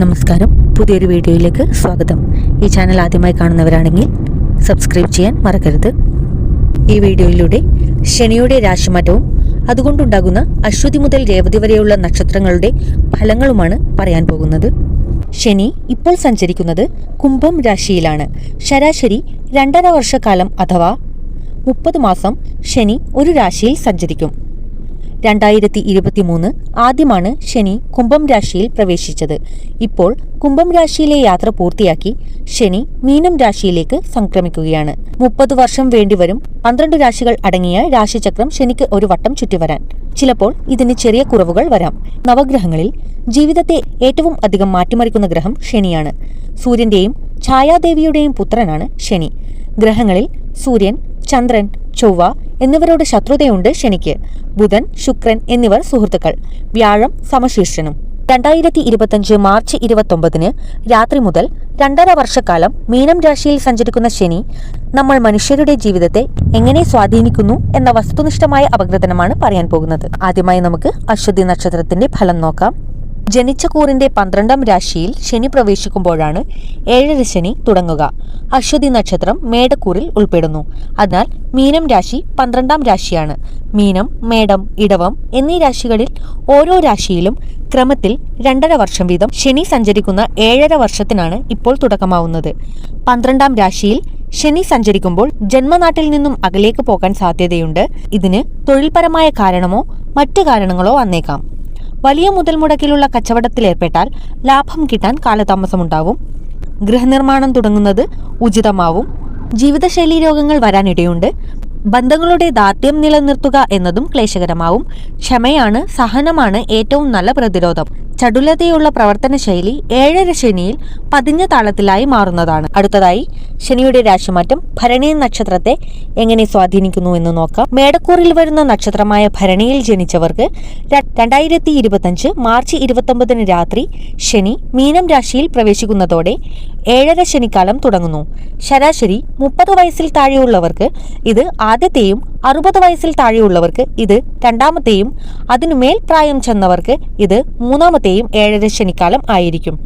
നമസ്കാരം. പുതിയൊരു വീഡിയോയിലേക്ക് സ്വാഗതം. ഈ ചാനൽ ആദ്യമായി കാണുന്നവരാണെങ്കിൽ സബ്സ്ക്രൈബ് ചെയ്യാൻ മറക്കരുത്. ഈ വീഡിയോയിലൂടെ ശനിയുടെ രാശിമാറ്റവും അതുകൊണ്ടുണ്ടാകുന്ന അശ്വതി മുതൽ രേവതി വരെയുള്ള നക്ഷത്രങ്ങളുടെ ഫലങ്ങളുമാണ് പറയാൻ പോകുന്നത്. ശനി ഇപ്പോൾ സഞ്ചരിക്കുന്നത് കുംഭം രാശിയിലാണ്. ശരാശരി രണ്ടര വർഷക്കാലം അഥവാ മുപ്പത് മാസം ശനി ഒരു രാശിയിൽ സഞ്ചരിക്കും. രണ്ടായിരത്തി ഇരുപത്തി മൂന്ന് ആദ്യമാണ് ശനി കുംഭം രാശിയിൽ പ്രവേശിച്ചത്. ഇപ്പോൾ കുംഭം രാശിയിലെ യാത്ര പൂർത്തിയാക്കി ശനി മീനം രാശിയിലേക്ക് സംക്രമിക്കുകയാണ്. മുപ്പത് വർഷം വേണ്ടിവരും പന്ത്രണ്ട് രാശികൾ അടങ്ങിയ രാശിചക്രം ശനിക്ക് ഒരു വട്ടം ചുറ്റിവരാൻ. ചിലപ്പോൾ ഇതിന് ചെറിയ കുറവുകൾ വരാം. നവഗ്രഹങ്ങളിൽ ജീവിതത്തെ ഏറ്റവും അധികം മാറ്റിമറിക്കുന്ന ഗ്രഹം ശനിയാണ്. സൂര്യന്റെയും ഛായാദേവിയുടെയും പുത്രനാണ് ശനി. ഗ്രഹങ്ങളിൽ സൂര്യൻ ചന്ദ്രൻ ചൊവ്വ എന്നിവരോട് ശത്രുതയുണ്ട് ശനിക്ക്. ബുധൻ ശുക്രൻ എന്നിവർ സുഹൃത്തുക്കൾ. വ്യാഴം സമശീർഷനും. രണ്ടായിരത്തി ഇരുപത്തിയഞ്ച് മാർച്ച് ഇരുപത്തൊമ്പതിന് രാത്രി മുതൽ രണ്ടര വർഷക്കാലം മീനം രാശിയിൽ സഞ്ചരിക്കുന്ന ശനി നമ്മൾ മനുഷ്യരുടെ ജീവിതത്തെ എങ്ങനെ സ്വാധീനിക്കുന്നു എന്ന വസ്തുനിഷ്ഠമായ അപഗ്രഥനമാണ് പറയാൻ പോകുന്നത്. ആദ്യമായി നമുക്ക് അശ്വതി നക്ഷത്രത്തിന്റെ ഫലം നോക്കാം. ജനിച്ച കൂറിന്റെ പന്ത്രണ്ടാം രാശിയിൽ ശനി പ്രവേശിക്കുമ്പോഴാണ് ഏഴര ശനി തുടങ്ങുക. അശ്വതി നക്ഷത്രം മേടക്കൂറിൽ ഉൾപ്പെടുന്നു. അതിനാൽ മീനം രാശി പന്ത്രണ്ടാം രാശിയാണ്. മീനം മേടം ഇടവം എന്നീ രാശികളിൽ ഓരോ രാശിയിലും ക്രമത്തിൽ രണ്ടര വർഷം വീതം ശനി സഞ്ചരിക്കുന്ന ഏഴര വർഷത്തിനാണ് ഇപ്പോൾ തുടക്കമാവുന്നത്. പന്ത്രണ്ടാം രാശിയിൽ ശനി സഞ്ചരിക്കുമ്പോൾ ജന്മനാട്ടിൽ നിന്നും അകലേക്ക് പോകാൻ സാധ്യതയുണ്ട്. ഇതിന് തൊഴിൽപരമായ കാരണമോ മറ്റു കാരണങ്ങളോ വന്നേക്കാം. വലിയ മുതൽ മുടക്കിലുള്ള കച്ചവടത്തിലേർപ്പെട്ടാൽ ലാഭം കിട്ടാൻ കാലതാമസമുണ്ടാവും. ഗൃഹനിർമ്മാണം തുടങ്ങുന്നത് ഉചിതമാവും. ജീവിതശൈലി രോഗങ്ങൾ വരാനിടയുണ്ട്. ബന്ധങ്ങളുടെ ദാർഢ്യം നിലനിർത്തുക എന്നതും ക്ലേശകരമാവും. ക്ഷമയാണ് സഹനമാണ് ഏറ്റവും നല്ല പ്രതിരോധം. ചടുലതയുള്ള പ്രവർത്തന ശൈലി ഏഴര ശനിയിൽ പതിഞ്ഞ താളത്തിലായി മാറുന്നതാണ്. അടുത്തതായി ശനിയുടെ രാശിമാറ്റം ഭരണി നക്ഷത്രത്തെ എങ്ങനെ സ്വാധീനിക്കുന്നു എന്ന് നോക്കാം. മേടക്കൂറിൽ വരുന്ന നക്ഷത്രമായ ഭരണിയിൽ ജനിച്ചവർക്ക് രണ്ടായിരത്തി ഇരുപത്തഞ്ച് മാർച്ച് ഇരുപത്തൊമ്പതിന് രാത്രി ശനി മീനം രാശിയിൽ പ്രവേശിക്കുന്നതോടെ ഏഴര ശനിക്കാലം തുടങ്ങുന്നു. ശരാശരി മുപ്പത് വയസ്സിൽ താഴെയുള്ളവർക്ക് ഇത് ആദ്യത്തെയും അറുപത് വയസ്സിൽ താഴെയുള്ളവർക്ക് ഇത് രണ്ടാമത്തെയും അതിനുമേൽ പ്രായം ചെന്നവർക്ക് ഇത് മൂന്നാമത്തെയും ഏഴര ശനിക്കാലം ആയിരിക്കും.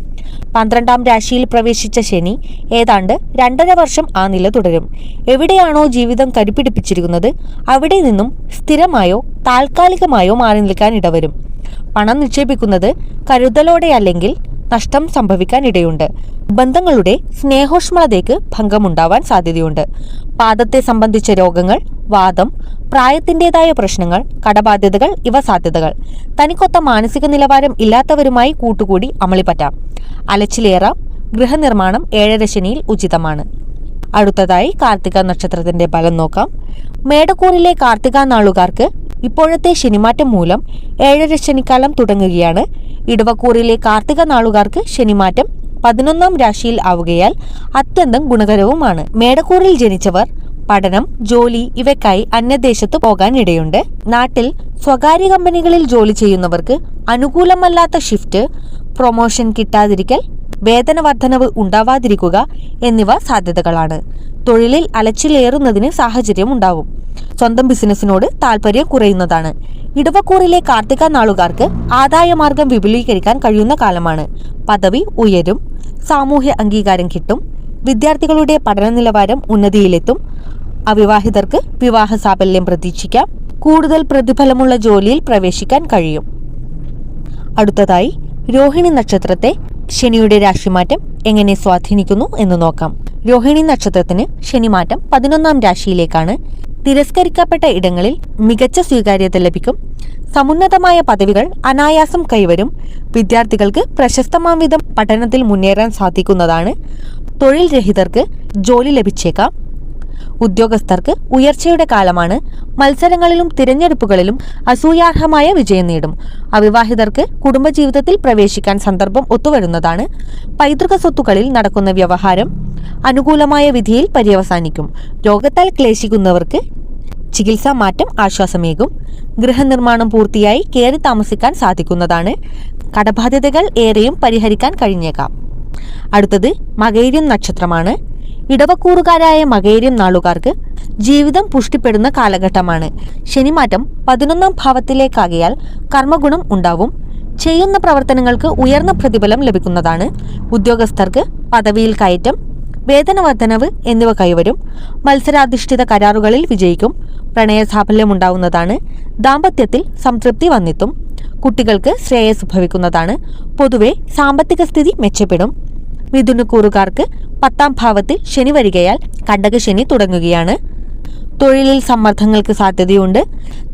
പന്ത്രണ്ടാം രാശിയിൽ പ്രവേശിച്ച ശനി ഏതാണ്ട് രണ്ടര വർഷം ആ നില തുടരും. എവിടെയാണോ ജീവിതം കരുപ്പിടിപ്പിച്ചിരിക്കുന്നത് അവിടെ നിന്നും സ്ഥിരമായോ താൽക്കാലികമായോ മാറി നിൽക്കാൻ ഇടവരും. പണം നിക്ഷേപിക്കുന്നത് കരുതലോടെ അല്ലെങ്കിൽ നഷ്ടം സംഭവിക്കാൻ ഇടയുണ്ട്. ബന്ധങ്ങളുടെ സ്നേഹോഷ്മളതയ്ക്ക് ഭംഗമുണ്ടാവാൻ സാധ്യതയുണ്ട്. പാദത്തെ സംബന്ധിച്ച രോഗങ്ങൾ വാദം പ്രായത്തിന്റെതായ പ്രശ്നങ്ങൾ കടബാധ്യതകൾ ഇവ സാധ്യതകൾ. തനിക്കൊത്ത മാനസിക നിലവാരം ഇല്ലാത്തവരുമായി കൂട്ടുകൂടി അമളിപ്പറ്റാം. അലച്ചിലേറാം ഗൃഹനിർമ്മാണം ഏഴര ശനിയിൽ ഉചിതമാണ്. അടുത്തതായി കാർത്തിക നക്ഷത്രത്തിന്റെ ഫലം നോക്കാം. മേടക്കൂറിലെ കാർത്തിക നാളുകാർക്ക് ഇപ്പോഴത്തെ ശനിമാറ്റം മൂലം ഏഴര ശനിക്കാലം തുടങ്ങുകയാണ്. ഇടവക്കൂറിലെ കാർത്തിക നാളുകാർക്ക് ശനിമാറ്റം പതിനൊന്നാം രാശിയിൽ ആവുകയാൽ അത്യന്തം ഗുണകരവുമാണ്. മേടക്കൂറിൽ ജനിച്ചവർ പഠനം ജോലി ഇവയ്ക്കായി അന്യദേശത്ത് പോകാനിടയുണ്ട്. നാട്ടിൽ സ്വകാര്യ കമ്പനികളിൽ ജോലി ചെയ്യുന്നവർക്ക് അനുകൂലമല്ലാത്ത ഷിഫ്റ്റ് പ്രൊമോഷൻ കിട്ടാതിരിക്കൽ വേതന വർധനവ് ഉണ്ടാവാതിരിക്കുക എന്നിവ സാധ്യതകളാണ്. തൊഴിലിൽ അലച്ചിലേറുന്നതിന് സാഹചര്യം ഉണ്ടാവും സ്വന്തം ബിസിനസ്സിനോട് താല്പര്യം കുറയുന്നതാണ്. ഇടവക്കൂറിലെ കാർത്തിക നാളുകാർക്ക് ആദായമാർഗം വിപുലീകരിക്കാൻ കഴിയുന്ന കാലമാണ്. പദവി ഉയരും സാമൂഹ്യ അംഗീകാരം കിട്ടും വിദ്യാർത്ഥികളുടെ പഠന നിലവാരം ഉന്നതിയിലെത്തും അവിവാഹിതർക്ക് വിവാഹ സാഫല്യം പ്രതീക്ഷിക്കാം കൂടുതൽ പ്രതിഫലമുള്ള ജോലിയിൽ പ്രവേശിക്കാൻ കഴിയും. അടുത്തതായി രോഹിണി നക്ഷത്രത്തെ ശനിയുടെ രാശിമാറ്റം എങ്ങനെ സ്വാധീനിക്കുന്നു എന്ന് നോക്കാം. രോഹിണി നക്ഷത്രത്തിന് ശനിമാറ്റം പതിനൊന്നാം രാശിയിലേക്കാണ്. തിരസ്കരിക്കപ്പെട്ട ഇടങ്ങളിൽ മികച്ച സ്വീകാര്യത ലഭിക്കും. സമുന്നതമായ പദവികൾ അനായാസം കൈവരും. വിദ്യാർത്ഥികൾക്ക് പ്രശസ്തമാം വിധം പഠനത്തിൽ മുന്നേറാൻ സാധിക്കുന്നതാണ്. തൊഴിൽ രഹിതർക്ക് ജോലി ലഭിച്ചേക്കാം. ഉദ്യോഗസ്ഥർക്ക് ഉയർച്ചയുടെ കാലമാണ്. മത്സരങ്ങളിലും തിരഞ്ഞെടുപ്പുകളിലും അസൂയാർഹമായ വിജയം നേടും. അവിവാഹിതർക്ക് കുടുംബജീവിതത്തിൽ പ്രവേശിക്കാൻ സന്ദർഭം ഒത്തുവരുന്നതാണ്. പൈതൃക സ്വത്തുക്കളിൽ നടക്കുന്ന വ്യവഹാരം അനുകൂലമായ വിധിയിൽ പര്യവസാനിക്കും. രോഗത്താൽ ക്ലേശിക്കുന്നവർക്ക് ചികിത്സാ മാറ്റം ആശ്വാസമേകും. ഗൃഹനിർമ്മാണം പൂർത്തിയായി കയറി താമസിക്കാൻ സാധിക്കുന്നതാണ്. കടബാധ്യതകൾ ഏറെയും പരിഹരിക്കാൻ കഴിഞ്ഞേക്കാം. അടുത്തത് മകൈര്യം നക്ഷത്രമാണ്. ഇടവക്കൂറുകാരായ മകേരിയം നാളുകാർക്ക് ജീവിതം പുഷ്ടിപ്പെടുന്ന കാലഘട്ടമാണ്. ശനിമാറ്റം പതിനൊന്നാം ഭാവത്തിലേക്കാകിയാൽ കർമ്മഗുണം ഉണ്ടാവും. ചെയ്യുന്ന പ്രവർത്തനങ്ങൾക്ക് ഉയർന്ന പ്രതിഫലം ലഭിക്കുന്നതാണ്. ഉദ്യോഗസ്ഥർക്ക് പദവിയിൽ കയറ്റം വേതന വർധനവ് എന്നിവ കൈവരും. മത്സരാധിഷ്ഠിത കരാറുകളിൽ വിജയിക്കും. പ്രണയ സാഫല്യം ഉണ്ടാവുന്നതാണ്. ദാമ്പത്യത്തിൽ സംതൃപ്തി വന്നെത്തും. കുട്ടികൾക്ക് ശ്രേയസ് ഭവിക്കുന്നതാണ്. പൊതുവെ സാമ്പത്തിക സ്ഥിതി മെച്ചപ്പെടും. മിഥുനക്കൂറുകാർക്ക് പത്താം ഭാവത്തിൽ ശനി വരികയാൽ കണ്ടക ശനി തുടങ്ങുകയാണ്. തൊഴിലിൽ സമ്മർദ്ദങ്ങൾക്ക് സാധ്യതയുണ്ട്.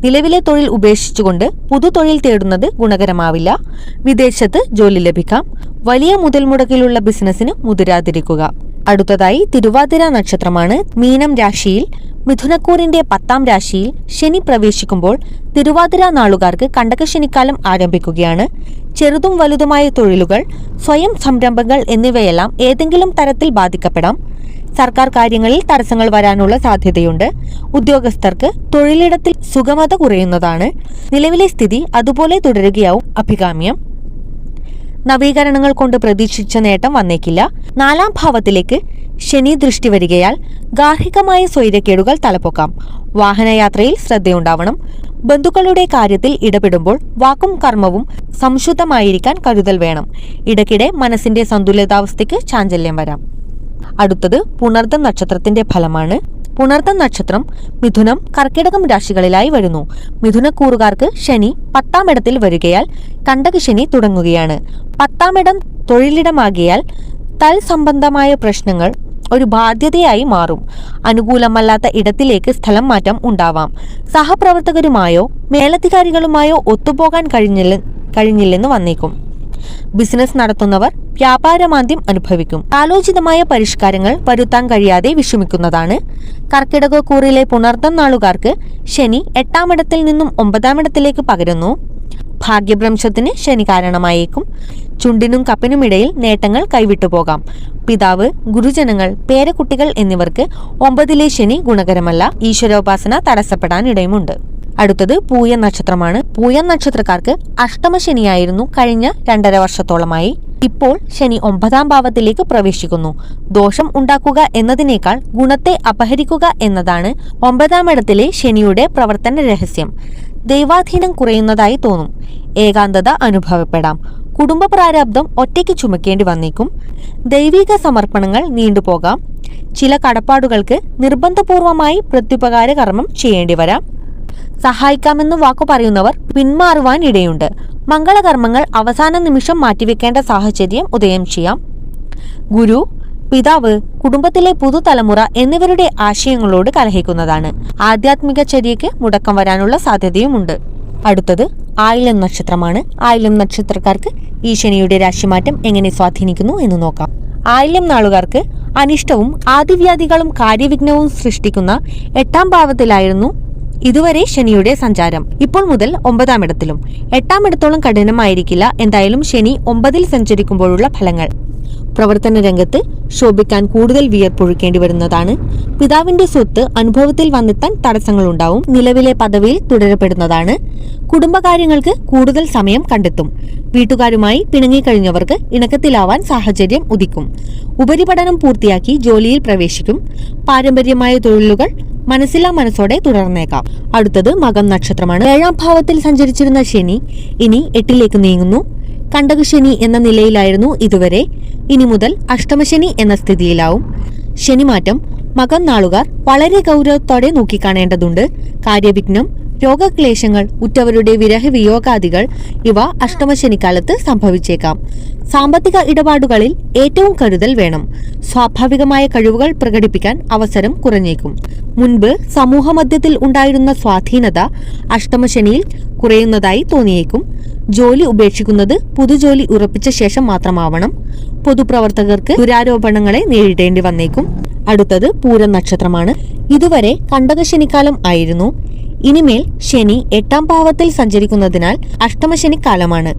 നിലവിലെ തൊഴിൽ ഉപേക്ഷിച്ചുകൊണ്ട് പുതുതൊഴിൽ തേടുന്നത് ഗുണകരമാവില്ല. വിദേശത്ത് ജോലി ലഭിക്കാം. വലിയ മുതൽ മുടക്കിലുള്ള ബിസിനസ്സിന് മുതിരാതിരിക്കുക. അടുത്തതായി തിരുവാതിര നക്ഷത്രമാണ് മീനം രാശിയിൽ. മിഥുനക്കൂറിന്റെ പത്താം രാശിയിൽ ശനി പ്രവേശിക്കുമ്പോൾ തിരുവാതിര നാളുകാർക്ക് കണ്ടകശനിക്കാലം ആരംഭിക്കുകയാണ്. ചെറുതും വലുതുമായ തൊഴിലുകൾ സ്വയം സംരംഭങ്ങൾ എന്നിവയെല്ലാം ഏതെങ്കിലും തരത്തിൽ ബാധിക്കപ്പെടാം. സർക്കാർ കാര്യങ്ങളിൽ തടസ്സങ്ങൾ വരാനുള്ള സാധ്യതയുണ്ട്. ഉദ്യോഗസ്ഥർക്ക് തൊഴിലിടത്തിൽ സുഗമത കുറയുന്നതാണ്. നിലവിലെ സ്ഥിതി അതുപോലെ തുടരുകയാവും. അഭികാമ്യം. നവീകരണങ്ങൾ കൊണ്ട് പ്രതീക്ഷിച്ച നേട്ടം വന്നേക്കില്ല. നാലാം ഭാവത്തിലേക്ക് ശനി ദൃഷ്ടി വരികയാൽ ഗാർഹികമായ സ്വൈര്യക്കേടുകൾ തലപ്പൊക്കാം വാഹനയാത്രയിൽ ശ്രദ്ധയുണ്ടാവണം. ബന്ധുക്കളുടെ കാര്യത്തിൽ ഇടപെടുമ്പോൾ വാക്കും കർമ്മവും സംശുദ്ധമായിരിക്കാൻ കരുതൽ വേണം. ഇടയ്ക്കിടെ മനസ്സിന്റെ സന്തുലിതാവസ്ഥയ്ക്ക് ചാഞ്ചല്യം വരാം. അടുത്തത് പുണർദ നക്ഷത്രത്തിന്റെ ഫലമാണ്. പുണർദം നക്ഷത്രം മിഥുനം കർക്കിടകം രാശികളിലായി വരുന്നു. മിഥുനക്കൂറുകാർക്ക് ശനി പത്താം ഇടത്തിൽ വരികയാൽ കണ്ടക ശനി തുടങ്ങുകയാണ്. പത്താം ഇടം തൊഴിലിടമാകിയാൽ തൽ സംബന്ധമായ പ്രശ്നങ്ങൾ ഒരു ബാധ്യതയായി മാറും. അനുകൂലമല്ലാത്ത ഇടത്തിലേക്ക് സ്ഥലം മാറ്റം ഉണ്ടാവാം. സഹപ്രവർത്തകരുമായോ മേലധികാരികളുമായോ ഒത്തുപോകാൻ കഴിഞ്ഞില്ല കഴിഞ്ഞില്ലെന്ന് വന്നേക്കും. ബിസിനസ് നടത്തുന്നവർ വ്യാപാരമാന്ദ്യം അനുഭവിക്കും. ആലോചിതമായ പരിഷ്കാരങ്ങൾ വരുത്താൻ കഴിയാതെ വിഷമിക്കുന്നതാണ്. കർക്കിടകക്കൂറിലെ പുണർദം നാളുകാർക്ക് ശനി എട്ടാമിടത്തിൽ നിന്നും ഒമ്പതാമിടത്തിലേക്ക് പകരുന്നു. ഭാഗ്യഭ്രംശത്തിന് ശനി കാരണമായേക്കും. ചുണ്ടിനും കപ്പിനുമിടയിൽ നേട്ടങ്ങൾ കൈവിട്ടു പോകാം. പിതാവ് ഗുരുജനങ്ങൾ പേരക്കുട്ടികൾ എന്നിവർക്ക് ഒമ്പതിലെ ശനി ഗുണകരമല്ല. ഈശ്വരോപാസന തടസ്സപ്പെടാൻ ഇടയുമുണ്ട്. അടുത്തത് പൂയ നക്ഷത്രമാണ്. പൂയ നക്ഷത്രക്കാർക്ക് അഷ്ടമ ശനിയായിരുന്നു കഴിഞ്ഞ രണ്ടര വർഷത്തോളമായി. ഇപ്പോൾ ശനി ഒമ്പതാം ഭാവത്തിലേക്ക് പ്രവേശിക്കുന്നു. ദോഷം ഉണ്ടാക്കുക എന്നതിനേക്കാൾ ഗുണത്തെ അപഹരിക്കുക എന്നതാണ് ഒമ്പതാം ഇടത്തിലെ ശനിയുടെ പ്രവർത്തന രഹസ്യം. ദൈവാധീനം കുറയുന്നതായി തോന്നും. ഏകാന്തത അനുഭവപ്പെടാം. കുടുംബ പ്രാരാബ്ദം ഒറ്റയ്ക്ക് ചുമക്കേണ്ടി വന്നേക്കും. ദൈവിക സമർപ്പണങ്ങൾ നീണ്ടുപോകാം ചില കടപ്പാടുകൾക്ക് നിർബന്ധപൂർവമായി പ്രത്യുപകാര കർമ്മം ചെയ്യേണ്ടി വരാം. സഹായിക്കാമെന്ന് വാക്കു പറയുന്നവർ പിന്മാറുവാൻ ഇടയുണ്ട്. മംഗളകർമ്മങ്ങൾ അവസാന നിമിഷം മാറ്റിവെക്കേണ്ട സാഹചര്യം ഉദയം ചെയ്യാം. ഗുരു പിതാവ് കുടുംബത്തിലെ പുതുതലമുറ എന്നിവരുടെ ആശയങ്ങളോട് കലഹിക്കുന്നതാണ്. ആധ്യാത്മിക ചര്യയ്ക്ക് മുടക്കം വരാനുള്ള സാധ്യതയുമുണ്ട്. അടുത്തത് ആയിലം നക്ഷത്രമാണ്. ആയിലം നക്ഷത്രക്കാർക്ക് ഈ ശനിയുടെ രാശിമാറ്റം എങ്ങനെ സ്വാധീനിക്കുന്നു എന്ന് നോക്കാം. ആയില്യം നാളുകാർക്ക് അനിഷ്ടവും ആദിവ്യാധികളും കാര്യവിഘ്നവും സൃഷ്ടിക്കുന്ന എട്ടാം ഭാവത്തിലായിരുന്നു ഇതുവരെ ശനിയുടെ സഞ്ചാരം. ഇപ്പോൾ മുതൽ ഒമ്പതാം ഇടത്തിലും. എട്ടാം ഇടത്തോളം കഠിനമായിരിക്കില്ല. എന്തായാലും ശനി ഒമ്പതിൽ സഞ്ചരിക്കുമ്പോഴുള്ള ഫലങ്ങൾ. പ്രവർത്തന രംഗത്ത് ശോഭിക്കാൻ കൂടുതൽ വിയർപ്പൊഴുക്കേണ്ടി വരുന്നതാണ്. പിതാവിന്റെ സ്വത്ത് അനുഭവത്തിൽ വന്നെത്താൻ തടസ്സങ്ങളുണ്ടാവും. നിലവിലെ പദവിയിൽ തുടരപ്പെടുന്നതാണ്. കുടുംബകാര്യങ്ങൾക്ക് കൂടുതൽ സമയം കണ്ടെത്തും. വീട്ടുകാരുമായി പിണങ്ങിക്കഴിഞ്ഞവർക്ക് ഇണക്കത്തിലാവാൻ സാഹചര്യം ഉദിക്കും. ഉപരിപഠനം പൂർത്തിയാക്കി ജോലിയിൽ പ്രവേശിക്കും. പാരമ്പര്യമായ തൊഴിലുകൾ മനസ്സില്ലാ മനസ്സോടെ തുടർന്നേക്കാം. അടുത്തത് മകം നക്ഷത്രമാണ്. ഏഴാം ഭാവത്തിൽ സഞ്ചരിച്ചിരുന്ന ശനി ഇനി എട്ടിലേക്ക് നീങ്ങുന്നു. കണ്ടകശനി എന്ന നിലയിലായിരുന്നു ഇതുവരെ. ഇനി മുതൽ അഷ്ടമശനി എന്ന സ്ഥിതിയിലാവും. ശനിമാറ്റം മകം നാളുകാർ വളരെ ഗൗരവത്തോടെ നോക്കിക്കാണേണ്ടതുണ്ട്. കാര്യവിഘ്നം രോഗക്ലേശങ്ങൾ ഉറ്റവരുടെ വിരഹവിയോഗാദികൾ ഇവ അഷ്ടമശനിക്കാലത്ത് സംഭവിച്ചേക്കാം. സാമ്പത്തിക ഇടപാടുകളിൽ ഏറ്റവും കരുതൽ വേണം. സ്വാഭാവികമായ കഴിവുകൾ പ്രകടിപ്പിക്കാൻ അവസരം കുറഞ്ഞേക്കും. മുൻപ് സമൂഹമധ്യത്തിൽ ഉണ്ടായിരുന്ന സ്വാധീനത അഷ്ടമശനിയിൽ കുറയുന്നതായി തോന്നിയേക്കും. ജോലി ഉപേക്ഷിക്കുന്നത് പുതുജോലി ഉറപ്പിച്ച ശേഷം മാത്രമാവണം. പൊതുപ്രവർത്തകർക്ക് ദുരാരോപണങ്ങളെ നേരിടേണ്ടി വന്നേക്കും. അടുത്തത് പൂരം നക്ഷത്രമാണ് ഇതുവരെ കണ്ടകശനിക്കാലം ആയിരുന്നു. ഇനിമേൽ ശനി എട്ടാം ഭാവത്തിൽ സഞ്ചരിക്കുന്നതിനാൽ അഷ്ടമശനി കാലമാണ്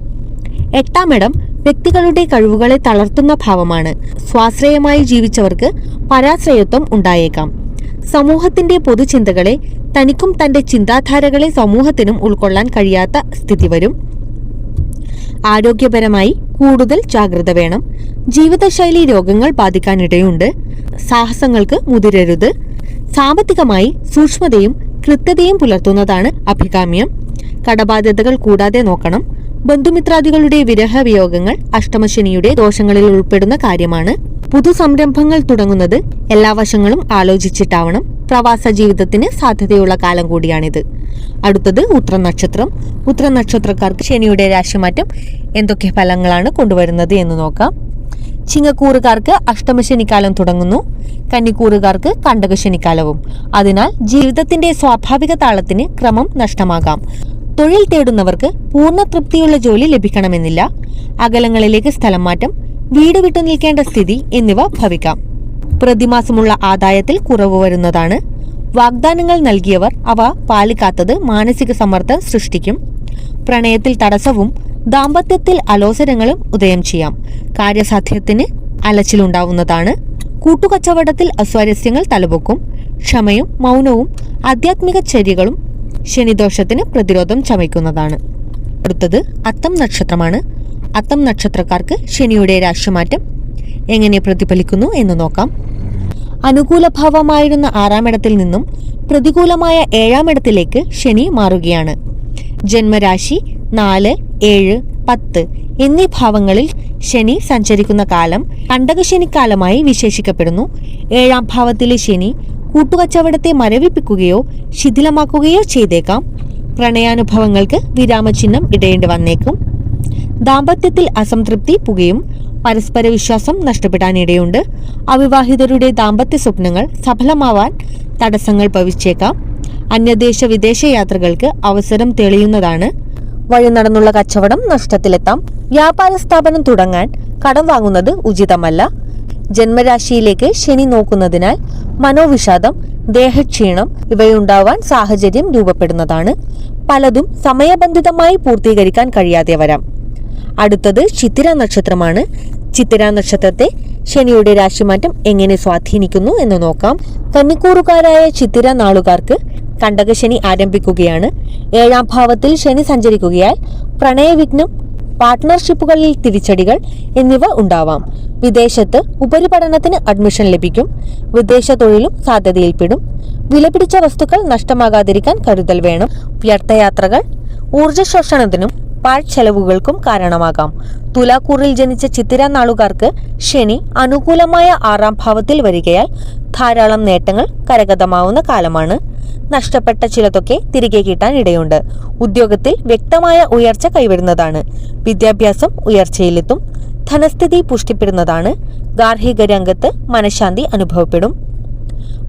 ഇടം വ്യക്തികളുടെ കഴിവുകളെ തളർത്തുന്ന ഭാവമാണ്. സ്വാശ്രയമായി ജീവിച്ചവർക്ക് പരാശ്രയത്വം ഉണ്ടായേക്കാം. സമൂഹത്തിന്റെ പൊതുചിന്തകളെ തനിക്കും തന്റെ ചിന്താധാരകളെ സമൂഹത്തിനും ഉൾക്കൊള്ളാൻ കഴിയാത്ത സ്ഥിതി വരും. ആരോഗ്യപരമായി കൂടുതൽ ജാഗ്രത വേണം. ജീവിതശൈലി രോഗങ്ങൾ ബാധിക്കാനിടയുണ്ട്. സാഹസങ്ങൾക്ക് മുതിരരുത്. സാമ്പത്തികമായി സൂക്ഷ്മതയും കൃത്യതയും പുലർത്തുന്നതാണ് അഭികാമ്യം. കടബാധ്യതകൾ കൂടാതെ നോക്കണം. ബന്ധുമിത്രാദികളുടെ വിരഹവിയോഗങ്ങൾ അഷ്ടമശനിയുടെ ദോഷങ്ങളിൽ ഉൾപ്പെടുന്ന കാര്യമാണ്. പുതു സംരംഭങ്ങൾ തുടങ്ങുന്നത് എല്ലാ വശങ്ങളും ആലോചിച്ചിട്ടാവണം. പ്രവാസ ജീവിതത്തിന് സാധ്യതയുള്ള കാലം കൂടിയാണിത്. അടുത്തത് ഉത്ര നക്ഷത്രം ഉത്ര നക്ഷത്രക്കാർക്ക് ശനിയുടെ രാശിമാറ്റം എന്തൊക്കെ ഫലങ്ങളാണ് കൊണ്ടുവരുന്നത് എന്ന് നോക്കാം. ചിങ്ങക്കൂറുകാർക്ക് അഷ്ടമശനിക്കാലം തുടങ്ങുന്നു. കന്നിക്കൂറുകാർക്ക് കണ്ടകശനിക്കാലവും അതിനാൽ ജീവിതത്തിന്റെ സ്വാഭാവിക താളത്തിന് ക്രമം നഷ്ടമാകാം. തൊഴിൽ തേടുന്നവർക്ക് പൂർണ തൃപ്തിയുള്ള ജോലി ലഭിക്കണമെന്നില്ല. അകലങ്ങളിലേക്ക് സ്ഥലം മാറ്റം വീട് വിട്ടു നിൽക്കേണ്ട സ്ഥിതി എന്നിവ ഭവിക്കാം. പ്രതിമാസമുള്ള ആദായത്തിൽ കുറവ് വരുന്നതാണ്. വാഗ്ദാനങ്ങൾ നൽകിയവർ അവ പാലിക്കാത്തത് മാനസിക സമ്മർദ്ദം സൃഷ്ടിക്കും. പ്രണയത്തിൽ തടസ്സവും ദാമ്പത്യത്തിൽ അലോസരങ്ങളും ഉദയം ചെയ്യാം. കാര്യസാധ്യത്തിന് അലച്ചിലുണ്ടാവുന്നതാണ്. കൂട്ടുകച്ചവടത്തിൽ അസ്വാരസ്യങ്ങൾ തലപൊക്കും. ക്ഷമയും മൗനവും ആധ്യാത്മിക ചര്യകളും ശനിദോഷത്തിന് പ്രതിരോധം ചമയ്ക്കുന്നതാണ്. അടുത്തത് അത്തം നക്ഷത്രമാണ്. അത്തം നക്ഷത്രക്കാർക്ക് ശനിയുടെ രാശിമാറ്റം എങ്ങനെ പ്രതിഫലിക്കുന്നു എന്ന് നോക്കാം. അനുകൂല ഭാവമായിരുന്ന ആറാമിടത്തിൽ നിന്നും പ്രതികൂലമായ ഏഴാമിടത്തിലേക്ക് ശനി മാറുകയാണ്. ജന്മരാശി നാല് ഏഴ് പത്ത് എന്നീ ഭാവങ്ങളിൽ ശനി സഞ്ചരിക്കുന്ന കാലം കണ്ടകശനിക്കാലമായി വിശേഷിക്കപ്പെടുന്നു. ഏഴാം ഭാവത്തിലെ ശനി കൂട്ടുകച്ചവടത്തെ മരവിപ്പിക്കുകയോ ശിഥിലമാക്കുകയോ ചെയ്തേക്കാം. പ്രണയാനുഭവങ്ങൾക്ക് വിരാമചിഹ്നം ഇടേണ്ടി വന്നേക്കും. ദാമ്പത്യത്തിൽ അസംതൃപ്തി പുകയും പരസ്പര വിശ്വാസം നഷ്ടപ്പെടാനിടയുണ്ട്. അവിവാഹിതരുടെ ദാമ്പത്യ സ്വപ്നങ്ങൾ സഫലമാവാൻ തടസ്സങ്ങൾ ഭവിച്ചേക്കാം. അന്യദേശ വിദേശ യാത്രകൾക്ക് അവസരം തെളിയുന്നതാണ്. വഴി നടന്നുള്ള കച്ചവടം നഷ്ടത്തിലെത്താം. വ്യാപാര സ്ഥാപനം തുടങ്ങാൻ കടം വാങ്ങുന്നത് ഉചിതമല്ല. ജന്മരാശിയിലേക്ക് ശനി നോക്കുന്നതിനാൽ മനോവിഷാദം ദേഹക്ഷീണം ഇവയുണ്ടാവാൻ സാഹചര്യം രൂപപ്പെടുന്നതാണ്. പലതും സമയബന്ധിതമായി പൂർത്തീകരിക്കാൻ കഴിയാതെ വരാം. അടുത്തത് ചിത്തിര നക്ഷത്രമാണ്. ചിത്തിര നക്ഷത്രത്തെ ശനിയുടെ രാശിമാറ്റം എങ്ങനെ സ്വാധീനിക്കുന്നു എന്ന് നോക്കാം. കന്നിക്കൂറുകാരായ ചിത്തിര നാളുകാർക്ക് കണ്ടകശനി ആരംഭിക്കുകയാണ്. ഏഴാം ഭാവത്തിൽ ശനി സഞ്ചരിക്കുകയാൽ പ്രണയവിഘ്നം പാർട്ട്ണർഷിപ്പുകളിൽ തിരിച്ചടികൾ എന്നിവ ഉണ്ടാവാം. വിദേശത്ത് ഉപരിപഠനത്തിന് അഡ്മിഷൻ ലഭിക്കും. വിദേശ തൊഴിലും സാധ്യതയിൽപ്പെടും. വിലപിടിച്ച വസ്തുക്കൾ നഷ്ടമാകാതിരിക്കാൻ കരുതൽ വേണം. വ്യർത്ഥയാത്രകൾ ഊർജശോഷണത്തിനും പാഴ്ചെലവുകൾക്കും കാരണമാകാം. തുലാക്കൂറിൽ ജനിച്ച ചിത്തിര നാളുകാർക്ക് ശനി അനുകൂലമായ ആറാം ഭാവത്തിൽ വരികയാൽ ധാരാളം നേട്ടങ്ങൾ കരഗതമാവുന്ന കാലമാണ്. നഷ്ടപ്പെട്ട ചിലതൊക്കെ തിരികെ കിട്ടാൻ ഇടയുണ്ട്. ഉദ്യോഗത്തിൽ വ്യക്തമായ ഉയർച്ച കൈവരുന്നതാണ്. വിദ്യാഭ്യാസം ഉയർച്ചയിലെത്തും. ധനസ്ഥിതി പുഷ്ടിപ്പെടുന്നതാണ്. ഗാർഹിക രംഗത്ത് മനഃശാന്തി അനുഭവപ്പെടും.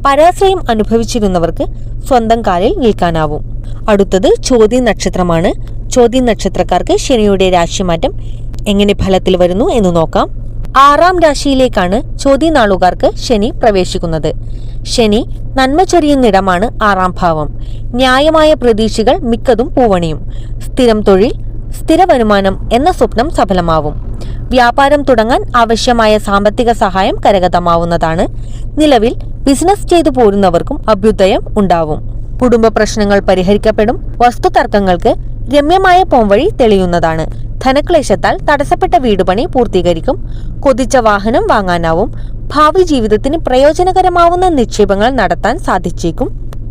പരാശ്രയം അനുഭവിച്ചിരുന്നവർക്ക് സ്വന്തം കാലിൽ നിൽക്കാനാവും. അടുത്തത് ചോദ്യ നക്ഷത്രമാണ്. ചോദ്യ നക്ഷത്രക്കാർക്ക് ശനിയുടെ രാശിമാറ്റം എങ്ങനെ ഫലത്തിൽ വരുന്നു എന്ന് നോക്കാം. ആറാം രാശിയിലേക്കാണ് ചോദ്യനാളുകാർക്ക് ശനി പ്രവേശിക്കുന്നത്. ശനി നന്മ ചൊരിയുന്നിടമാണ് ആറാം ഭാവം. ന്യായമായ പ്രതീക്ഷകൾ മിക്കതും പൂവണിയും. സ്ഥിരം തൊഴിൽ സ്ഥിര വരുമാനം എന്ന സ്വപ്നം സഫലമാവും. വ്യാപാരം തുടങ്ങാൻ ആവശ്യമായ സാമ്പത്തിക സഹായം കരഗതമാവുന്നതാണ്. നിലവിൽ ബിസിനസ് ചെയ്തു പോരുന്നവർക്കും അഭ്യുദയം ഉണ്ടാവും. കുടുംബ പ്രശ്നങ്ങൾ പരിഹരിക്കപ്പെടും. വസ്തുതർക്കങ്ങൾക്ക് രമ്യമായ പോംവഴി തെളിയുന്നതാണ്. ധനക്ലേശത്താൽ തടസ്സപ്പെട്ട വീടുപണി പൂർത്തീകരിക്കും. കൊതിച്ച വാഹനം വാങ്ങാനാവും. ഭാവി ജീവിതത്തിന് പ്രയോജനകരമാവുന്ന നിക്ഷേപങ്ങൾ നടത്താൻ സാധിച്ചേക്കും.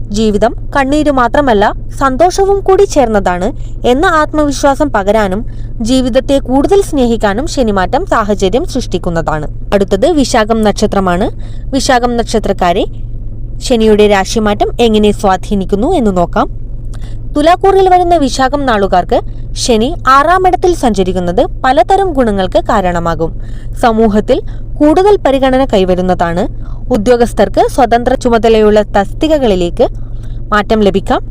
ജീവിതം കണ്ണീര് മാത്രമല്ല സന്തോഷവും കൂടി ചേർന്നതാണ് എന്ന ആത്മവിശ്വാസം പകരാനും ജീവിതത്തെ കൂടുതൽ സ്നേഹിക്കാനും ശനിമാറ്റം സാഹചര്യം സൃഷ്ടിക്കുന്നതാണ്. അടുത്തത് വിശാഖം നക്ഷത്രമാണ്. വിശാഖം നക്ഷത്രക്കാരെ ശനിയുടെ രാശിമാറ്റം എങ്ങനെ സ്വാധീനിക്കുന്നു എന്ന് നോക്കാം. തുലാക്കൂറിൽ വരുന്ന വിശാഖം നാളുകാർക്ക് ശനി ആറാം ഇടത്തിൽ സഞ്ചരിക്കുന്നത് പലതരം ഗുണങ്ങൾക്ക് കാരണമാകും. സമൂഹത്തിൽ കൂടുതൽ പരിഗണന കൈവരുന്നതാണ്. ഉദ്യോഗസ്ഥർക്ക് സ്വതന്ത്ര ചുമതലയുള്ള തസ്തികകളിലേക്ക് മാറ്റം ലഭിക്കാം.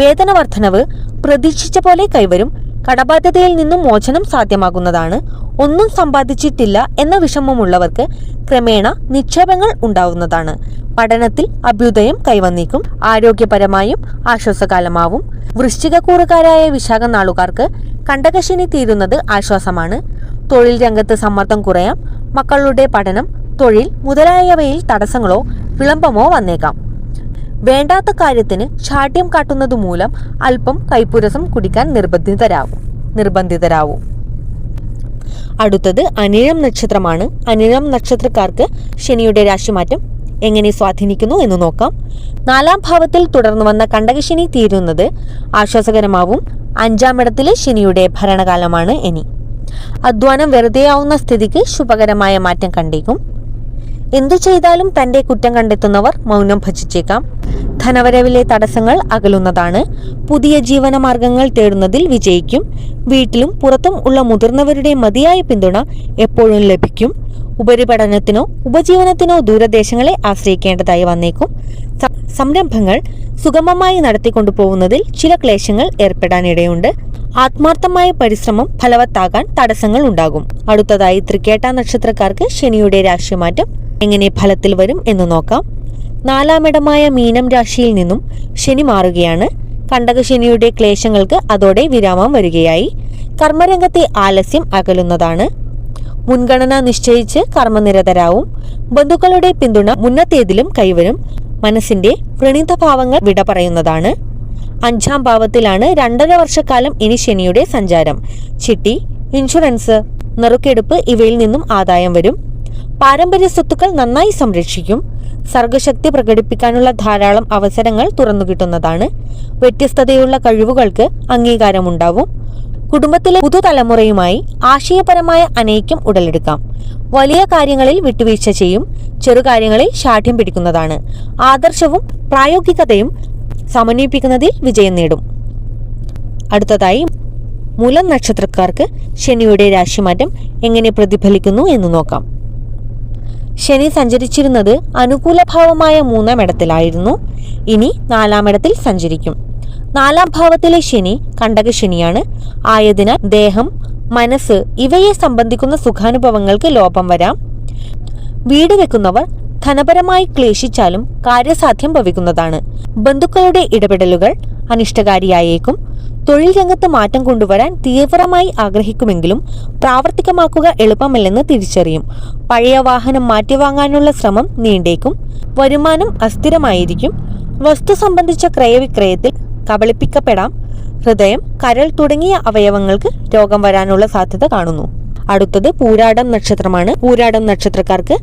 വേതന വർധനവ് പ്രതീക്ഷിച്ച പോലെ കൈവരും. കടബാധ്യതയിൽ നിന്നും മോചനം സാധ്യമാകുന്നതാണ്. ഒന്നും സമ്പാദിച്ചിട്ടില്ല എന്ന വിഷമമുള്ളവർക്ക് ക്രമേണ നിക്ഷേപങ്ങൾ ഉണ്ടാവുന്നതാണ്. പഠനത്തിൽ അഭ്യുദയം കൈവന്നേക്കും ആരോഗ്യപരമായും ആശ്വാസകാലമാവും. വൃശ്ചികക്കൂറുകാരായ വിശാഖ നാളുകാർക്ക് കണ്ടകശിനി തീരുന്നത് ആശ്വാസമാണ്. തൊഴിൽ രംഗത്ത് സമ്മർദ്ദം കുറയാം മക്കളുടെ പഠനം തൊഴിൽ മുതലായവയിൽ തടസ്സങ്ങളോ വിളംബമോ വന്നേക്കാം. വേണ്ടാത്ത കാര്യത്തിന് കാട്ടുന്നത് മൂലം അല്പം കൈപ്പുരസം കുടിക്കാൻ നിർബന്ധിതരാവും. നിർബന്ധിതരാവും. അടുത്തത് അനിഴം നക്ഷത്രമാണ്. അനിഴം നക്ഷത്രക്കാർക്ക് ശനിയുടെ രാശിമാറ്റം എങ്ങനെ സ്വാധീനിക്കുന്നു എന്ന് നോക്കാം. നാലാം ഭാവത്തിൽ തുടർന്നു വന്ന കണ്ടകശനി തീരുന്നത് ആശ്വാസകരമാവും. അഞ്ചാം ഇടത്തിലെ ശനിയുടെ ഭരണകാലമാണ് ഇനി. അധ്വാനം വെറുതെയാവുന്ന സ്ഥിതിക്ക് ശുഭകരമായ മാറ്റം കണ്ടേക്കും. എന്തു ചെയ്താലും തന്റെ കുറ്റം കണ്ടെത്തുന്നവർ മൗനം ഭജിച്ചേക്കാം. ധനവരവിലെ തടസ്സങ്ങൾ അകലുന്നതാണ്. പുതിയ ജീവനമാർഗങ്ങൾ തേടുന്നതിൽ വിജയിക്കും. വീട്ടിലും പുറത്തും ഉള്ള മുതിർന്നവരുടെ മതിയായ പിന്തുണ എപ്പോഴും ലഭിക്കും. ഉപരിപഠനത്തിനോ ഉപജീവനത്തിനോ ദൂരദേശങ്ങളെ ആശ്രയിക്കേണ്ടതായി വന്നേക്കും. സംരംഭങ്ങൾ സുഗമമായി നടത്തിക്കൊണ്ടുപോകുന്നതിൽ ചില ക്ലേശങ്ങൾ ഏർപ്പെടാനിടയുണ്ട്. ആത്മാർത്ഥമായ പരിശ്രമം ഫലവത്താകാൻ തടസ്സങ്ങൾ ഉണ്ടാകും. അടുത്തതായി തൃക്കേട്ട നക്ഷത്രക്കാർക്ക് ശനിയുടെ രാശിമാറ്റം എങ്ങനെ ഫലത്തിൽ വരും എന്ന് നോക്കാം. നാലാമിടമായ മീനം രാശിയിൽ നിന്നും ശനി മാറുകയാണ്. കണ്ടകശനിയുടെ ക്ലേശങ്ങൾക്ക് അതോടെ വിരാമം വരികയായി. കർമ്മരംഗത്തെ ആലസ്യം അകലുന്നതാണ്. മുൻഗണന നിശ്ചയിച്ച് കർമ്മനിരതരാവും. ബന്ധുക്കളുടെ പിന്തുണ മുന്നത്തേതിലും കൈവരും. മനസ്സിന്റെ പ്രണീതഭാവങ്ങൾ വിട പറയുന്നതാണ്. അഞ്ചാം ഭാവത്തിലാണ് രണ്ടര വർഷക്കാലം ഇനി ശനിയുടെ സഞ്ചാരം. ചിട്ടി ഇൻഷുറൻസ് നെറുക്കെടുപ്പ് ഇവയിൽ നിന്നും ആദായം വരും. പാരമ്പര്യ സ്വത്തുക്കൾ നന്നായി സംരക്ഷിക്കും. സർഗശക്തി പ്രകടിപ്പിക്കാനുള്ള ധാരാളം അവസരങ്ങൾ തുറന്നു കിട്ടുന്നതാണ്. വ്യത്യസ്തതയുള്ള കഴിവുകൾക്ക് അംഗീകാരമുണ്ടാവും. കുടുംബത്തിലെ പുതുതലമുറയുമായി ആശയപരമായ അനൈക്യം ഉടലെടുക്കാം. വലിയ കാര്യങ്ങളിൽ വിട്ടുവീഴ്ച ചെയ്യും. ചെറുകാര്യങ്ങളിൽ ശാഠ്യം പിടിക്കുന്നതാണ്. ആദർശവും പ്രായോഗികതയും സമന്വയിപ്പിക്കുന്നതിൽ വിജയം നേടും. അടുത്തതായി മൂലം നക്ഷത്രക്കാർക്ക് ശനിയുടെ രാശിമാറ്റം എങ്ങനെ പ്രതിഫലിക്കുന്നു എന്ന് നോക്കാം. ശനി സഞ്ചരിച്ചിരുന്നത് അനുകൂല ഭാവമായ മൂന്നാം ഇടത്തിലായിരുന്നു. ഇനി നാലാം ഇടത്തിൽ സഞ്ചരിക്കും. നാലാം ഭാവത്തിലെ ശനി കണ്ടക ശനിയാണ് ആയതിനാൽ ദേഹം മനസ്സ് ഇവയെ സംബന്ധിക്കുന്ന സുഖാനുഭവങ്ങൾക്ക് ലോപം വരാം. വീട് വെക്കുന്നവർ ധനപരമായി ക്ലേശിച്ചാലും കാര്യസാധ്യം ഭവിക്കുന്നതാണ്. ബന്ധുക്കളുടെ ഇടപെടലുകൾ അനിഷ്ടകാരിയായേക്കും. തൊഴിൽ രംഗത്ത് മാറ്റം കൊണ്ടുവരാൻ തീവ്രമായി ആഗ്രഹിക്കുമെങ്കിലും പ്രാവർത്തികമാക്കുക എളുപ്പമല്ലെന്ന് തിരിച്ചറിയും. പഴയ വാഹനം മാറ്റിവാങ്ങാനുള്ള ശ്രമം നീണ്ടേക്കും. വരുമാനം അസ്ഥിരമായിരിക്കും. വസ്തു സംബന്ധിച്ച ക്രയവിക്രയത്തിൽ കബളിപ്പിക്കപ്പെടാം. ഹൃദയം കരൾ തുടങ്ങിയ അവയവങ്ങൾക്ക് രോഗം വരാനുള്ള സാധ്യത കാണുന്നു. അടുത്തത് പൂരാടം നക്ഷത്രമാണ്. പൂരാടം നക്ഷത്രക്കാർക്ക്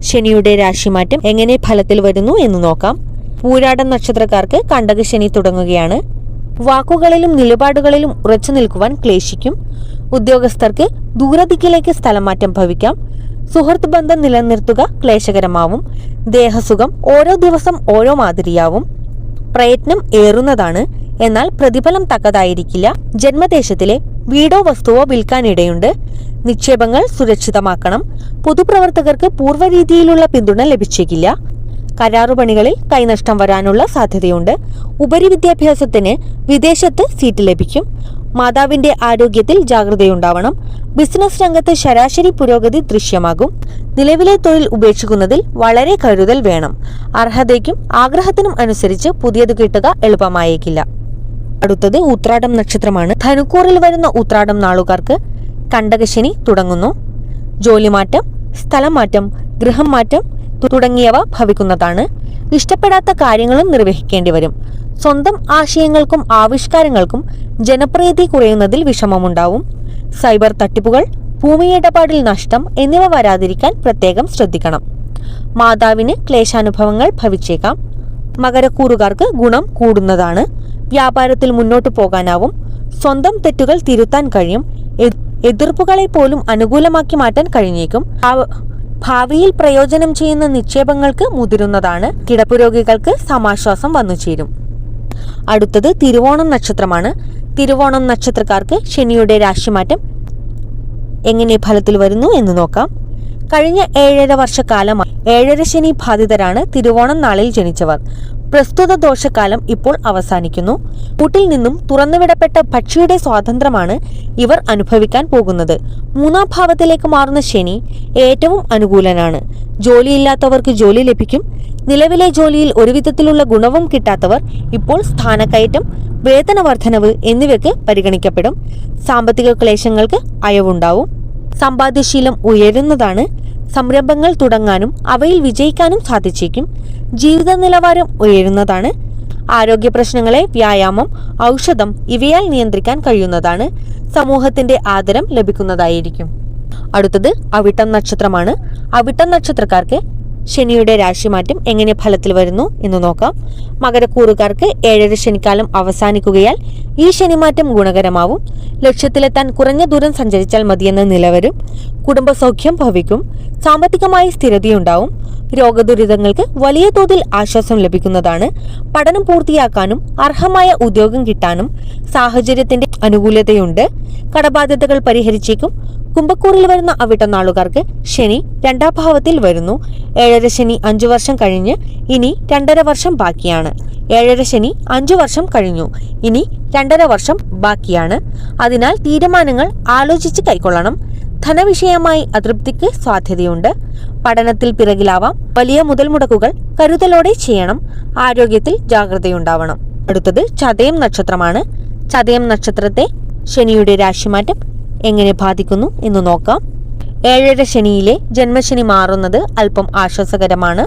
ശനിയുടെ രാശിമാറ്റം എങ്ങനെ ഫലത്തിൽ വരുന്നു എന്ന് നോക്കാം. പൂരാടം നക്ഷത്രക്കാർക്ക് കണ്ടക ശനി തുടങ്ങുകയാണ്. വാക്കുകളിലും നിലപാടുകളിലും ഉറച്ചു നിൽക്കുവാൻ ക്ലേശിക്കും. ഉദ്യോഗസ്ഥർക്ക് ദൂരദിക്കിലേക്ക് സ്ഥലമാറ്റം ഭവിക്കാം. സുഹൃത്ത് ബന്ധം നിലനിർത്തുക ക്ലേശകരമാവും. ദേഹസുഖം ഓരോ ദിവസം ഓരോ മാതിരിയാവും. പ്രയത്നം ഏറുന്നതാണ്. എന്നാൽ പ്രതിഫലം തക്കതായിരിക്കില്ല. ജന്മദേശത്തിലെ വീടോ വസ്തുവോ വിൽക്കാനിടയുണ്ട്. നിക്ഷേപങ്ങൾ സുരക്ഷിതമാക്കണം. പൊതുപ്രവർത്തകർക്ക് പൂർവരീതിയിലുള്ള പിന്തുണ ലഭിച്ചേക്കില്ല. കരാറുപണികളിൽ കൈനഷ്ടം വരാനുള്ള സാധ്യതയുണ്ട്. ഉപരിവിദ്യാഭ്യാസത്തിന് വിദേശത്ത് സീറ്റ് ലഭിക്കും. മാതാവിന്റെ ആരോഗ്യത്തിൽ ജാഗ്രതയുണ്ടാവണം. ബിസിനസ് രംഗത്ത് ശരാശരി പുരോഗതി ദൃശ്യമാകും. നിലവിലെ തൊഴിൽ ഉപേക്ഷിക്കുന്നതിൽ വളരെ കരുതൽ വേണം. അർഹതയ്ക്കും ആഗ്രഹത്തിനും അനുസരിച്ച് പുതിയത് കിട്ടുക എളുപ്പമായേക്കില്ല. അടുത്തത് ഉത്രാടം നക്ഷത്രമാണ്. ധനുക്കൂറിൽ വരുന്ന ഉത്രാടം നാളുകാർക്ക് കണ്ടകശനി തുടങ്ങുന്നു. ജോലിമാറ്റം സ്ഥലം മാറ്റം ഗൃഹം മാറ്റം തുടങ്ങിയവ ഭവിക്കുന്നതാണ്. ഇഷ്ടപ്പെടാത്ത കാര്യങ്ങളും നിർവഹിക്കേണ്ടി വരും. സ്വന്തം ആശയങ്ങൾക്കും ആവിഷ്കാരങ്ങൾക്കും ജനപ്രീതി കുറയുന്നതിൽ വിഷമമുണ്ടാവും. സൈബർ തട്ടിപ്പുകൾ ഭൂമിയിടപാടിൽ നഷ്ടം എന്നിവ വരാതിരിക്കാൻ പ്രത്യേകം ശ്രദ്ധിക്കണം. മാതാവിന് ക്ലേശാനുഭവങ്ങൾ ഭവിച്ചേക്കാം. മകരക്കൂറുകാർക്ക് ഗുണം കൂടുന്നതാണ്. വ്യാപാരത്തിൽ മുന്നോട്ടു പോകാനാവും. സ്വന്തം തെറ്റുകൾ തിരുത്താൻ കഴിയും. എതിർപ്പുകളെ പോലും അനുകൂലമാക്കി മാറ്റാൻ കഴിഞ്ഞേക്കും. ഭാവിയിൽ പ്രയോജനം ചെയ്യുന്ന നിക്ഷേപങ്ങൾക്ക് മുതിരുന്നതാണ്. കിടപ്പുരോഗികൾക്ക് സമാശ്വാസം വന്നു ചേരും. അടുത്തത് തിരുവോണം നക്ഷത്രമാണ്. തിരുവോണം നക്ഷത്രക്കാർക്ക് ശനിയുടെ രാശിമാറ്റം എങ്ങനെ ഫലത്തിൽ വരുന്നു എന്ന് നോക്കാം. കഴിഞ്ഞ ഏഴര വർഷക്കാലമായി ഏഴര ശനി ബാധിതരാണ് തിരുവോണം നാളിൽ ജനിച്ചവർ. പ്രസ്തുത ദോഷക്കാലം ഇപ്പോൾ അവസാനിക്കുന്നു. കൂട്ടിൽ നിന്നും തുറന്നുവിടപ്പെട്ട പക്ഷിയുടെ സ്വാതന്ത്ര്യമാണ് ഇവർ അനുഭവിക്കാൻ പോകുന്നത്. മൂന്നാം ഭാവത്തിലേക്ക് മാറുന്ന ശനി ഏറ്റവും അനുകൂലനാണ്. ജോലിയില്ലാത്തവർക്ക് ജോലി ലഭിക്കും. നിലവിലെ ജോലിയിൽ ഒരുവിധത്തിലുള്ള ഗുണവും കിട്ടാത്തവർ ഇപ്പോൾ സ്ഥാനക്കയറ്റം വേതന വർധനവ് എന്നിവയ്ക്ക് പരിഗണിക്കപ്പെടും. സാമ്പത്തിക ക്ലേശങ്ങൾക്ക് അയവുണ്ടാവും. സമ്പാദ്യശീലം ഉയരുന്നതാണ്. സംരംഭങ്ങൾ തുടങ്ങാനും അവയിൽ വിജയിക്കാനും സാധിച്ചേക്കും. ജീവിത നിലവാരം ഉയരുന്നതാണ്. ആരോഗ്യ പ്രശ്നങ്ങളെ വ്യായാമം ഔഷധം ഇവയാൽ നിയന്ത്രിക്കാൻ കഴിയുന്നതാണ്. സമൂഹത്തിന്റെ ആദരം ലഭിക്കുന്നതായിരിക്കും. അടുത്തത് അവിട്ടം നക്ഷത്രമാണ്. അവിട്ടം നക്ഷത്രക്കാർക്ക് ശനിയുടെ രാശിമാറ്റം എങ്ങനെ ഫലത്തിൽ വരുന്നു എന്ന് നോക്കാം. മകരക്കൂറുകാർക്ക് ഏഴര ശനിക്കാലം അവസാനിക്കുകയാൽ ഈ ശനിമാറ്റം ഗുണകരമാവും. ലക്ഷ്യത്തിലെത്താൻ കുറഞ്ഞ ദൂരം സഞ്ചരിച്ചാൽ മതിയെന്ന നിലവരും കുടുംബസൗഖ്യം ഭവിക്കും. സാമ്പത്തികമായി സ്ഥിരതയുണ്ടാവും. രോഗദുരിതങ്ങൾക്ക് വലിയ തോതിൽ ആശ്വാസം ലഭിക്കുന്നതാണ്. പഠനം പൂർത്തിയാക്കാനും അർഹമായ ഉദ്യോഗം കിട്ടാനും സാഹചര്യത്തിന്റെ അനുകൂലതയുണ്ട്. കടബാധ്യതകൾ പരിഹരിച്ചേക്കും. കുംഭക്കൂറിൽ വരുന്ന അവിട്ടനാളുകാർക്ക് ശനി രണ്ടാം ഭാവത്തിൽ വരുന്നു. ഏഴര ശനി അഞ്ചു വർഷം കഴിഞ്ഞ് ഇനി രണ്ടര വർഷം ബാക്കിയാണ്. ഏഴര ശനി അഞ്ചു വർഷം കഴിഞ്ഞു. ഇനി രണ്ടര വർഷം ബാക്കിയാണ്. അതിനാൽ തീരുമാനങ്ങൾ ആലോചിച്ച് കൈക്കൊള്ളണം. ധനവിഷയമായി അതൃപ്തിക്ക് സാധ്യതയുണ്ട്. പഠനത്തിൽ പിറകിലാവാം. വലിയ മുതൽ മുടക്കുകൾ കരുതലോടെ ചെയ്യണം. ആരോഗ്യത്തിൽ ജാഗ്രതയുണ്ടാവണം. അടുത്തത് ചതയം നക്ഷത്രമാണ്. ചതയം നക്ഷത്രത്തെ ശനിയുടെ രാശിമാറ്റം എങ്ങനെ ബാധിക്കുന്നു എന്ന് നോക്കാം. ഏഴര ശനിയിലെ ജന്മശനി മാറുന്നത് അല്പം ആശ്വാസകരമാണ്.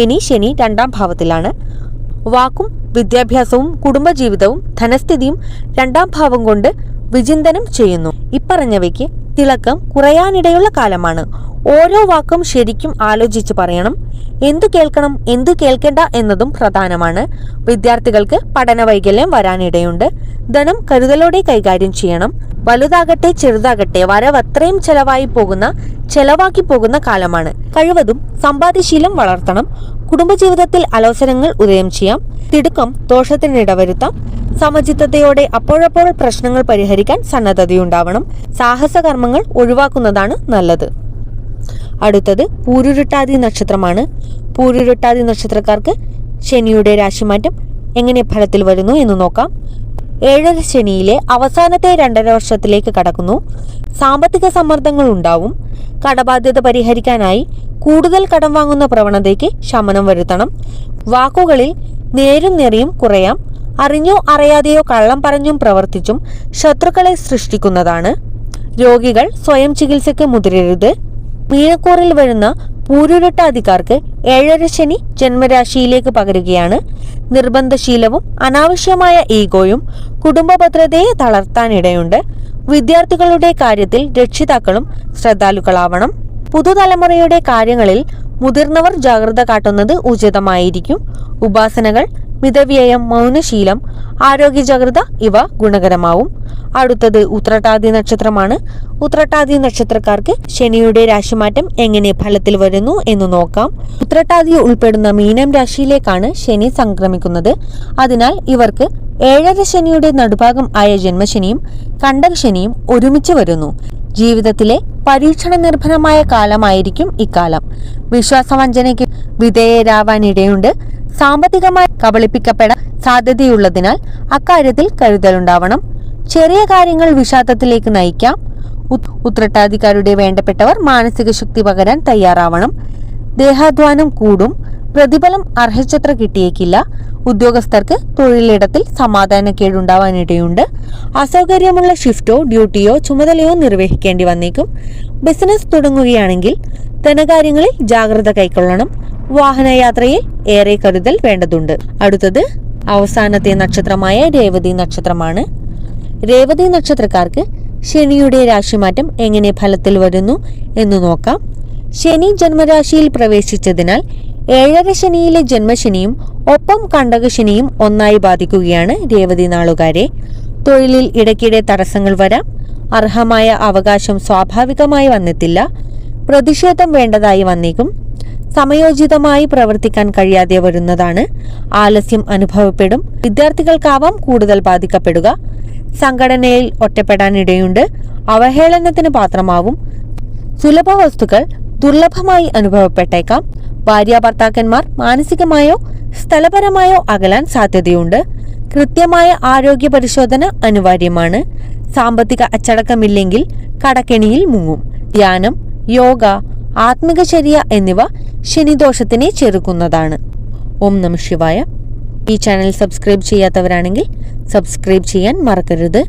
ഇനി ശനി രണ്ടാം ഭാവത്തിലാണ്. വാക്കും വിദ്യാഭ്യാസവും കുടുംബജീവിതവും ധനസ്ഥിതിയും രണ്ടാം ഭാവം കൊണ്ട് വിചിന്തനം ചെയ്യുന്നു. ഇപ്പറഞ്ഞവയ്ക്ക് തിളക്കം കുറയാനിടയുള്ള കാലമാണ്. ഓരോ വാക്കും ശരിക്കും ആലോചിച്ച് പറയണം. എന്തു കേൾക്കണം എന്തു കേൾക്കേണ്ട എന്നതും പ്രധാനമാണ്. വിദ്യാർത്ഥികൾക്ക് പഠന വൈകല്യം വരാനിടയുണ്ട്. ധനം കരുതലോടെ കൈകാര്യം ചെയ്യണം. വലുതാകട്ടെ ചെറുതാകട്ടെ വരവത്രയും ചെലവായി പോകുന്ന ചെലവാക്കി പോകുന്ന കാലമാണ്. കഴിവതും സമ്പാദ്യശീലം വളർത്തണം. കുടുംബജീവിതത്തിൽ അലോസരങ്ങൾ ഉദയം ചെയ്യാം. തിടുക്കം ദോഷത്തിനിടവരുത്താം സമചിത്തതയോടെ അപ്പോഴപ്പോൾ പ്രശ്നങ്ങൾ പരിഹരിക്കാൻ സന്നദ്ധതയുണ്ടാവണം. സാഹസകർമ്മങ്ങൾ ഒഴിവാക്കുന്നതാണ് നല്ലത്. അടുത്തത് പൂരുരുട്ടാതി നക്ഷത്രമാണ്. പൂരുരുട്ടാതി നക്ഷത്രക്കാർക്ക് ശനിയുടെ രാശിമാറ്റം എങ്ങനെ ഫലത്തിൽ വരുന്നു എന്ന് നോക്കാം. ഏഴര ശനിയിലെ അവസാനത്തെ രണ്ടര വർഷത്തിലേക്ക് കടക്കുന്നു. സാമ്പത്തിക സമ്മർദ്ദങ്ങൾ ഉണ്ടാവും. കടബാധ്യത പരിഹരിക്കാനായി കൂടുതൽ കടം വാങ്ങുന്ന പ്രവണതയ്ക്ക് ശമനം വരുത്തണം. വാക്കുകളിൽ നേരും നിറയും കുറയാം. അറിഞ്ഞോ അറിയാതെയോ കള്ളം പറഞ്ഞും പ്രവർത്തിച്ചും ശത്രുക്കളെ സൃഷ്ടിക്കുന്നതാണ്. രോഗികൾ സ്വയം ചികിത്സയ്ക്ക് മുതിരരുത്. മീനക്കൂറിൽ വരുന്ന പൂരുരുട്ടാധികാർക്ക് ഏഴര ശനി ജന്മരാശിയിലേക്ക് പകരുകയാണ്. നിർബന്ധശീലവും അനാവശ്യമായ ഈഗോയും കുടുംബ ഭദ്രതയെ തളർത്താനിടയുണ്ട്. വിദ്യാർത്ഥികളുടെ കാര്യത്തിൽ രക്ഷിതാക്കളും ശ്രദ്ധാലുക്കളാവണം. പുതുതലമുറയുടെ കാര്യങ്ങളിൽ മുതിർന്നവർ ജാഗ്രത കാട്ടുന്നത് ഉചിതമായിരിക്കും. ഉപാസനകൾ മിതവ്യയം മൗനശീലം ആരോഗ്യ ജാഗ്രത ഇവ ഗുണകരമാവും. അടുത്തത് ഉത്രട്ടാതി നക്ഷത്രമാണ്. ഉത്രട്ടാതി നക്ഷത്രക്കാർക്ക് ശനിയുടെ രാശിമാറ്റം എങ്ങനെ ഫലത്തിൽ വരുന്നു എന്ന് നോക്കാം. ഉത്രട്ടാതി ഉൾപ്പെടുന്ന മീനം രാശിയിലേക്കാണ് ശനി സംക്രമിക്കുന്നത്. അതിനാൽ ഇവർക്ക് ഏഴര ശനിയുടെ നടുഭാഗം ആയ ജന്മശനിയും കണ്ടകശനിയും ഒരുമിച്ച് വരുന്നു. ജീവിതത്തിലെ പരീക്ഷണ നിർഭരമായ കാലമായിരിക്കും ഇക്കാലം. വിശ്വാസവഞ്ചനയ്ക്ക് വിധേയരാവാനിടയുണ്ട്. സാമ്പത്തികമായി കബളിപ്പിക്കപ്പെടാൻ സാധ്യതയുള്ളതിനാൽ അക്കാര്യത്തിൽ കരുതലുണ്ടാവണം. ചെറിയ കാര്യങ്ങൾ വിഷാദത്തിലേക്ക് നയിക്കാം. ഉത്രട്ടാധികാരിയുടെ വേണ്ടപ്പെട്ടവർ മാനസിക ശക്തി പകരാൻ തയ്യാറാവണം. ദേഹാധ്വാനം കൂടും. പ്രതിഫലം അർഹിച്ചത്ര കിട്ടിയേക്കില്ല. ഉദ്യോഗസ്ഥർക്ക് തൊഴിലിടത്തിൽ സമാധാനക്കേടുണ്ടാവാനിടയുണ്ട്. അസൗകര്യമുള്ള ഷിഫ്റ്റോ ഡ്യൂട്ടിയോ ചുമതലയോ നിർവഹിക്കേണ്ടി വന്നേക്കും. ബിസിനസ് തുടങ്ങുകയാണെങ്കിൽ ധനകാര്യങ്ങളിൽ ജാഗ്രത കൈക്കൊള്ളണം. വാഹനയാത്രയിൽ ഏറെ കരുതൽ വേണ്ടതുണ്ട്. അടുത്തത് അവസാനത്തെ നക്ഷത്രമായ രേവതി നക്ഷത്രമാണ്. രേവതി നക്ഷത്രക്കാർക്ക് ശനിയുടെ രാശിമാറ്റം എങ്ങനെ ഫലത്തിൽ വരുന്നു എന്ന് നോക്കാം. ശനി ജന്മരാശിയിൽ പ്രവേശിച്ചതിനാൽ ഏഴര ശനിയിലെ ജന്മശനിയും ഒപ്പം കണ്ടകശനിയും ഒന്നായി ബാധിക്കുകയാണ് രേവതി നാളുകാരെ. തൊഴിലിൽ ഇടയ്ക്കിടെ തടസ്സങ്ങൾ വരാം. അർഹമായ അവകാശം സ്വാഭാവികമായി വന്നിട്ടില്ല പ്രതിഷേധം വേണ്ടതായി വന്നേക്കും. സമയോചിതമായി പ്രവർത്തിക്കാൻ കഴിയാതെ വരുന്നതാണ്. ആലസ്യം അനുഭവപ്പെടും. വിദ്യാർത്ഥികൾക്കാവാം കൂടുതൽ ബാധിക്കപ്പെടുക. സംഘടനയിൽ ഒറ്റപ്പെടാനിടയുണ്ട്. അവഹേളനത്തിന് പാത്രമാവും. സുലഭ വസ്തുക്കൾ ദുർലഭമായി അനുഭവപ്പെട്ടേക്കാം. ഭാര്യാഭർത്താക്കന്മാർ മാനസികമായോ സ്ഥലപരമായോ അകലാൻ സാധ്യതയുണ്ട്. കൃത്യമായ ആരോഗ്യ പരിശോധന അനിവാര്യമാണ്. സാമ്പത്തിക അച്ചടക്കമില്ലെങ്കിൽ കടക്കെണിയിൽ മുങ്ങും. ധ്യാനം യോഗ ആത്മികചര്യ എന്നിവ ശനിദോഷത്തിനെ ചെറുക്കുന്നതാണ്. ഓം നമ ശിവായ. ഈ ചാനൽ സബ്സ്ക്രൈബ് ചെയ്യാത്തവരാണെങ്കിൽ സബ്സ്ക്രൈബ് ചെയ്യാൻ മറക്കരുത്.